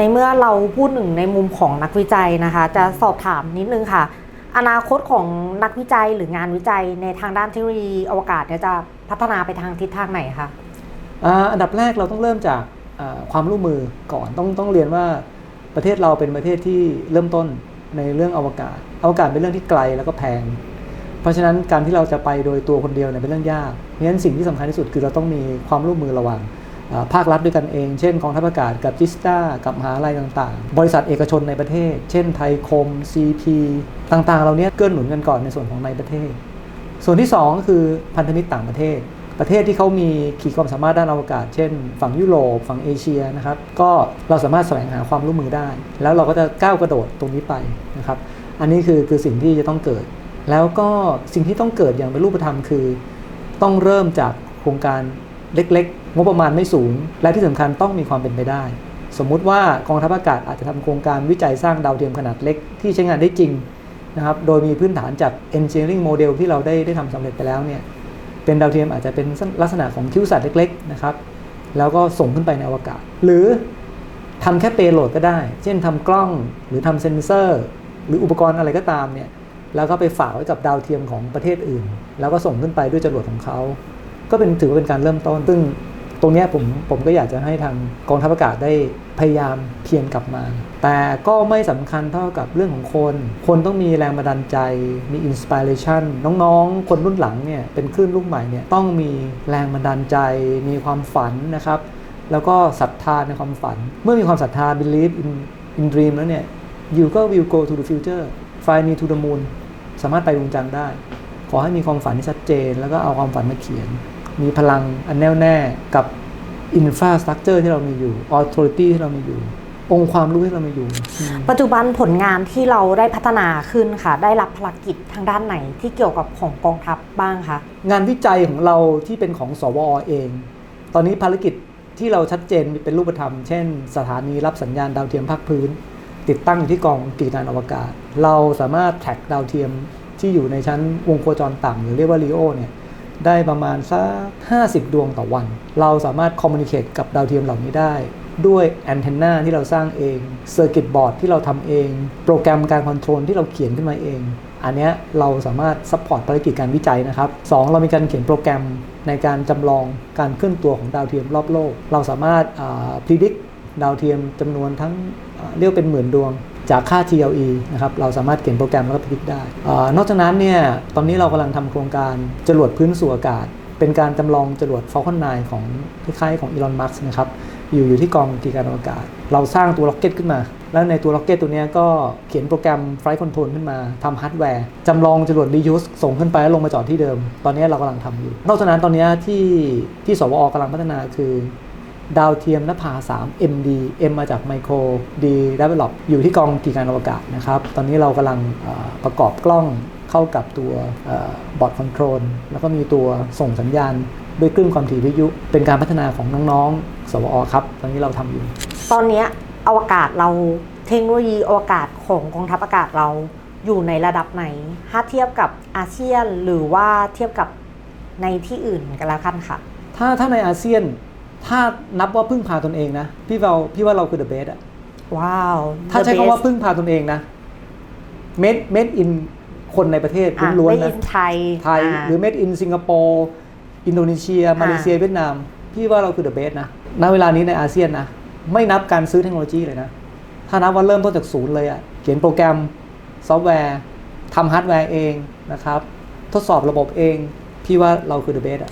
ในเมื่อเราพูดถึงในมุมของนักวิจัยนะคะ จะสอบถามนิดนึงค่ะ อนาคตของนักวิจัยหรืองานวิจัยในทางด้านเทคโนโลยีอวกาศเนี่ยจะพัฒนาไปทางทิศทางไหนคะอันดับแรกเราต้องเริ่มจากความร่วมมือก่อนต้องต้องเรียนว่าประเทศเราเป็นประเทศที่เริ่มต้นในเรื่องอวกาศ อวกาศเป็นเรื่องที่ไกลแล้วก็แพง เพราะฉะนั้นการที่เราจะไปโดยตัวคนเดียวเนี่ยเป็นเรื่องยากเพราะฉะนั้นสิ่งที่สำคัญที่สุดคือเราต้องมีความร่วมมือระหว่าง ภาครัฐด้วยกันเอง เช่นกองทัพอากาศกับจิสตากับมหาลัยต่างๆ บริษัทเอกชนในประเทศ เช่นไทยคม CP ต่างๆเราเนี้ยเกื้อหนุนกันก่อนในส่วนของในประเทศ ส่วนที่ 2 ก็คือพันธมิตรต่างประเทศ ประเทศที่เขามีขีดความสามารถด้านอวกาศ เช่น ฝั่งยุโรปฝั่งเอเชียนะครับก็เราสามารถแสวงหาความร่วมมือได้ แล้วเราก็จะก้าวกระโดดตรงนี้ไปนะครับอันนี้คือคือสิ่งที่จะต้องเกิด แล้วก็สิ่งที่ต้องเกิดอย่างเป็นรูปธรรมคือ ต้องเริ่มจากโครงการ เล็กๆ งบประมาณไม่สูง และที่สำคัญต้องมีความเป็นไปได้ สมมุติว่ากองทัพอากาศอาจจะทำโครงการวิจัยสร้างดาวเทียมขนาดเล็กที่ใช้งานได้จริงนะครับ โดยมีพื้นฐานจาก engineering model ที่เราได้ได้ทำสำเร็จไปแล้วเนี่ยเป็นดาวเทียมอาจจะเป็นลักษณะของคิวสัตว์เล็กๆนะครับแล้วก็ส่งขึ้นไปในอวกาศ หรือทำแค่เปโหลดก็ได้ เช่นทำกล้องหรือทำเซ็นเซอร์ หรืออุปกรณ์อะไรก็ตามเนี่ยแล้วก็ไปฝากไว้กับดาวเทียมของประเทศอื่น แล้วก็ส่งขึ้นไปด้วยจรวดของเขา ก็เป็นถือว่าเป็นการเริ่มต้น ซึ่งตรงนี้ผมผมก็อยากจะให้ทางกองทัพอากาศได้พยายามเพียรกลับมา แต่ก็ไม่สำคัญเท่ากับเรื่องของคน คนต้องมีแรงบันดาลใจ มีอินสปิเรชันน้องๆ คนรุ่นหลังเนี่ยเป็นคลื่นลูกใหม่เนี่ยต้องมีแรงบันดาลใจ มีความฝันนะครับ แล้วก็ศรัทธาในความฝัน เมื่อมีความศรัทธา believe in in dream แล้วเนี่ย you ก็ will go to the future fly me to the moon สามารถไปดวงจันทร์ได้ ขอให้มีความฝันที่ชัดเจน แล้วก็เอาความฝันมาเขียน มีพลังอันแน่วแน่กับ infrastructure ที่เรามีอยู่ authority ที่เรามีอยู่ องค์ความรู้ที่เรามีอยู่อืมปัจจุบันผลงานที่เราได้พัฒนาขึ้นค่ะ ได้รับภารกิจทางด้านไหนที่เกี่ยวกับของกองทัพบ้างคะงานวิจัยของเราที่เป็นของสวอเอง ตอนนี้ภารกิจที่เราชัดเจนเป็นรูปธรรม เช่น สถานีรับสัญญาณดาวเทียมภาคพื้น ติดตั้งอยู่ที่กองกิจการอวกาศ เราสามารถแท็กดาวเทียมที่อยู่ในชั้นวงโคจรต่ำหรือเรียกว่า LEO เนี่ย ได้ประมาณสัก 50 ดวงต่อวัน เราสามารถคอมมูนิเคตกับดาวเทียมเหล่านี้ได้ ด้วยแอนเทนนาที่เราสร้างเองเซอร์กิตบอร์ดที่เราทำเอง โปรแกรมการคอนโทรลที่เราเขียนขึ้นมาเอง อันนี้เราสามารถซัพพอร์ตภารกิจการวิจัยนะครับสองเรามีการเขียนโปรแกรมในการจำลองการเคลื่อนตัวของดาวเทียมรอบโลก เราสามารถพิจิตรดาวเทียมจำนวนทั้งเรียกเป็นหมื่นดวง จากค่า TLE นะครับเราสามารถเขียนโปรแกรมแล้วก็พิจิตรได้อนอกจากนั้นเนี่ยตอนนี้เรากำลังทำโครงการจรวดพื้นสู่อากาศ เป็นการจำลองจรวด Falcon 9 ของคล้ายๆของอีลอนมัสนะครับอยู่อยู่ที่กองกิการอวกาศ เราสร้างตัวล็อกเก็ตขึ้นมา แล้วในตัวล็อกเก็ตตัวนี้ก็เขียนโปรแกรม Flight Control ขึ้นมาทำฮาร์ดแวร์จำลองจรวด reuse ส่งขึ้นไปแล้วลงมาจอดที่เดิม ตอนนี้เรากำลังทำอยู่นอกจากนั้นตอนนี้ที่ที่สวอกำลังพัฒนาคือ ดาวเทียมนภา 3 MD M มาจาก Micro D Develop อยู่ที่กองกิจการอวกาศนะครับ ตอนนี้เรากำลังเอ่อประกอบกล้องเข้ากับตัวบอร์ดคอนโทรลแล้วก็มีตัวส่งสัญญาณด้วยคลื่นความถี่วิทยุ เป็นการพัฒนาของน้องๆ สวอครับ ตอนนี้เราทำอยู่ ตอนเนี้ยอวกาศเราเทคโนโลยีอวกาศของกองทัพอากาศเราอยู่ในระดับไหน ถ้าเทียบกับอาเซียนหรือว่าเทียบกับในที่อื่นกันแล้วกันค่ะ ถ้าถ้าในอาเซียน ถ้านับว่าพึ่งพาตนเองนะ พี่เราพี่ว่าเราคือ the best อะว้าว ถ้าใช้ The คำว่า best พึ่งพาตนเองนะ made made in คนในประเทศอะล้วนไม่ๆอินะนไทยไทย หรือ made in สิงคโปร์อินโดนีเซีย มาเลเซียเวียดนาม พี่ว่าเราคือ the best นะณเวลานี้ในอาเซียนนะ ไม่นับการซื้อเทคโนโลยีเลยนะ ถ้านับว่าเริ่มต้นจากศูนย์เลยอะเขียนโปรแกรมซอฟต์แวร์ทำฮาร์ดแวร์เองนะครับ ทดสอบระบบเอง พี่ว่าเราคือ the best อะ